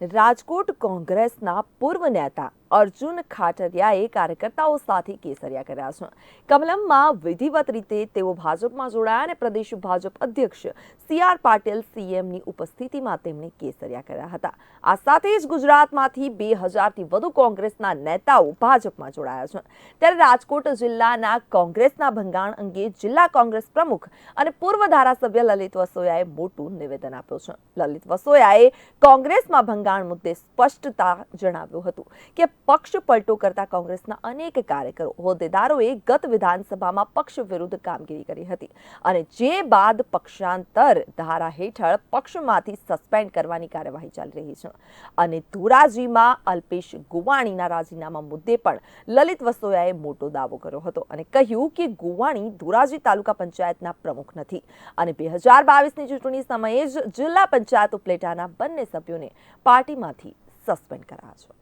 રાજકોટ કોંગ્રેસના પૂર્વ નેતા અર્જુન ખાટરિયાએ કાર્યકર્તાઓ સાથે કેસરિયા કર્યા છે. કમલમમાં વિધિવત રીતે તેઓ ભાજપમાં જોડાયા અને પ્રદેશ ભાજપ અધ્યક્ષ સી આર પાટીલ સીએમની ઉપસ્થિતિમાં તેમણે કેસરિયા કર્યા હતા. આ સાથે જ ગુજરાતમાંથી બે હજારથી વધુ કોંગ્રેસના નેતાઓ ભાજપમાં જોડાયા છે. ત્યારે રાજકોટ જિલ્લાના કોંગ્રેસના ભંગાણ અંગે જિલ્લા કોંગ્રેસ પ્રમુખ અને પૂર્વ ધારાસભ્ય લલિત વસોયાએ મોટું નિવેદન આપ્યું છે. લલિત વસોયાએ કોંગ્રેસમાં ભંગાણ મુદ્દે સ્પષ્ટતા જણાવ્યું હતું કે પક્ષ પલટો કરતા કોંગ્રેસના અનેક કાર્યકરો, હોદ્દેદારોએ ગત વિધાનસભામાં પક્ષ વિરુદ્ધ કામગીરી કરી હતી અને જે બાદ પક્ષાંતર ધારા હેઠળ પક્ષમાંથી સસ્પેન્ડ કરવાની કાર્યવાહી ચાલી રહી છે. અને ધોરાજીમાં અલ્પેશ ગુવાણીના રાજીનામા મુદ્દે પણ લલિત વસોયાએ મોટો દાવો કર્યો હતો અને કહ્યું કે ગુવાણી ધોરાજી તાલુકા પંચાયતના પ્રમુખ નથી અને બે હજાર બાવીસની ચૂંટણી સમયે જ જિલ્લા પંચાયત ઉપલેટાના બંને સભ્યોને પાર્ટીમાંથી સસ્પેન્ડ કરાયા છે.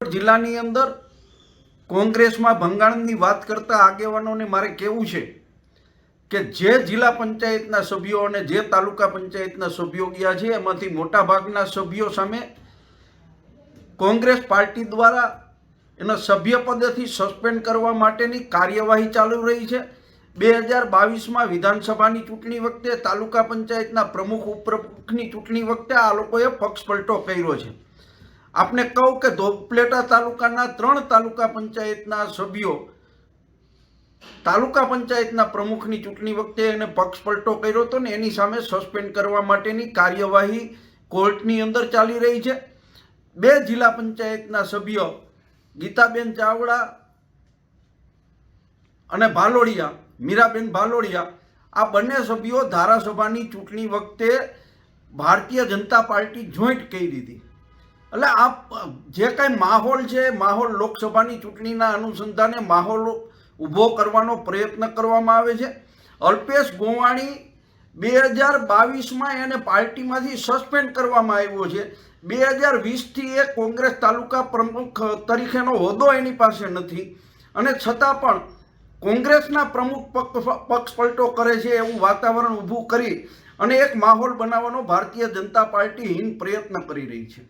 જિલ્લાની અંદર કોંગ્રેસમાં ભંગાણની વાત કરતા આગેવાનોને મારે કહેવું છે કે જે જિલ્લા પંચાયતના સભ્યો અને જે તાલુકા પંચાયતના સભ્યો ગયા છે, એમાંથી મોટાભાગના સભ્યો સામે કોંગ્રેસ પાર્ટી દ્વારા એના સભ્યપદેથી સસ્પેન્ડ કરવા માટેની કાર્યવાહી ચાલુ રહી છે. બે હજાર બાવીસમાં વિધાનસભાની ચૂંટણી વખતે તાલુકા પંચાયતના પ્રમુખ, ઉપપ્રમુખની ચૂંટણી વખતે આ લોકોએ પક્ષ પલટો કર્યો છે. આપને કહું કે ધોપલેટા તાલુકાના ત્રણ તાલુકા પંચાયતના સભ્યો તાલુકા પંચાયતના પ્રમુખની ચૂંટણી વખતે એને પક્ષ પલટો કર્યો હતો ને એની સામે સસ્પેન્ડ કરવા માટેની કાર્યવાહી કોર્ટની અંદર ચાલી રહી છે. બે જિલ્લા પંચાયતના સભ્યો ગીતાબેન ચાવડા અને ભાલોડિયા, મીરાબેન ભાલોડિયા, આ બંને સભ્યો ધારાસભાની ચૂંટણી વખતે ભારતીય જનતા પાર્ટી જોઈન્ટ કરી દીધી. એટલે આ જે કાંઈ માહોલ છે, માહોલ લોકસભાની ચૂંટણીના અનુસંધાને માહોલ ઊભો કરવાનો પ્રયત્ન કરવામાં આવે છે. અલ્પેશ ગોવાણી બે હજાર બાવીસમાં એને પાર્ટીમાંથી સસ્પેન્ડ કરવામાં આવ્યો છે. બે હજાર વીસથી એ કોંગ્રેસ તાલુકા પ્રમુખ તરીકેનો હોદ્દો એની પાસે નથી. અને છતાં પણ કોંગ્રેસના પ્રમુખ પક્ષ પલટો કરે છે એવું વાતાવરણ ઊભું કરી અને એક માહોલ બનાવવાનો ભારતીય જનતા પાર્ટી હિન પ્રયત્ન કરી રહી છે.